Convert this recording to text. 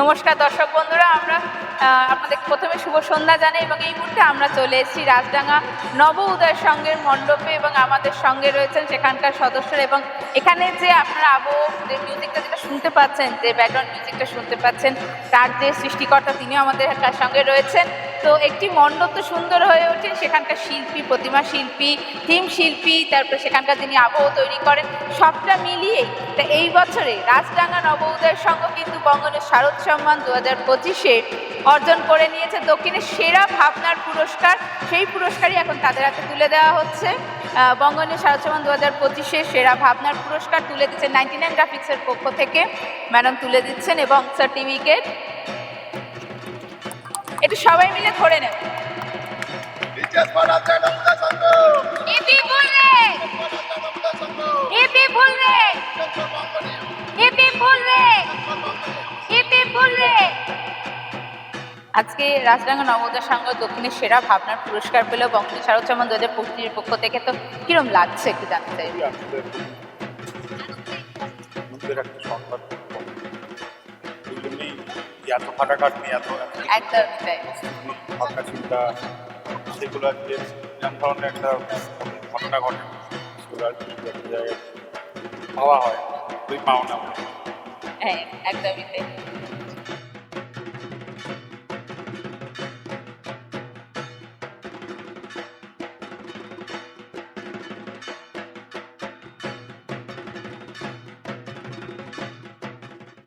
নমস্কার দর্শক বন্ধুরা, আমরা আপনাদের প্রথমে শুভ সন্ধ্যা জানাই এবং এই মুহূর্তে আমরা চলে এসেছি রাজডাঙ্গা নব উদয় সঙ্গের মণ্ডপে এবং আমাদের সঙ্গে রয়েছেন সেখানকার সদস্যরা এবং এখানে যে আপনারা আবহ, যে মিউজিকটা যেটা শুনতে পাচ্ছেন, যে ব্যাকগ্রাউন্ড মিউজিকটা শুনতে পাচ্ছেন, তার যে সৃষ্টিকর্তা তিনিও আমাদের সঙ্গে রয়েছেন। তো একটি মণ্ডপ তো সুন্দর হয়ে ওঠে সেখানকার শিল্পী প্রতিমা শিল্পী থিম শিল্পী তারপরে সেখানকার যিনি আবহ তৈরি করেন সবটা মিলিয়েই তা এই বছরে রাজডাঙ্গা নব উদয়ের সঙ্গ কিন্তু বঙ্গনের শারদ সম্মান দু হাজার পঁচিশে অর্জন করে নিয়েছে। দক্ষিণের সেরা ভাবনার পুরস্কার সেই পুরস্কারই এখন তাদের হাতে তুলে দেওয়া হচ্ছে। আহ, বঙ্গনের শারদ সম্মান দু হাজার পঁচিশে সেরা ভাবনার পুরস্কার তুলে দিচ্ছেন নাইনটি নাইন গ্রাফিক্সের পক্ষ থেকে। ম্যাডাম তুলে দিচ্ছেন এবং সার্টিফিকেট একটু সবাই মিলে ধরে নেন রিচার্জ করা যায় না মুদা সংঘ ইপি বললে ইপি বললে ইপি বললে ইপি আজকে রাজডাঙ্গা নবোদয় সংঘ দক্ষিণের সেরা ভাবনার পুরস্কার পেল বঙ্গবন্ধু শারদ সম্মান দু হাজার পঁচিশের পক্ষ থেকে তো কিরম লাগছে একটু জানতে চাই এত ফাটাখাটনি এত একদম তাই। ভাবনা চিন্তা সেগুলো আজকে এরকম ধরনের একটা ঘটনা ঘটে। সেগুলো আজকে একটা জায়গায় পাওয়া হয় ওই পাওনা। হ্যাঁ একদমই তাই।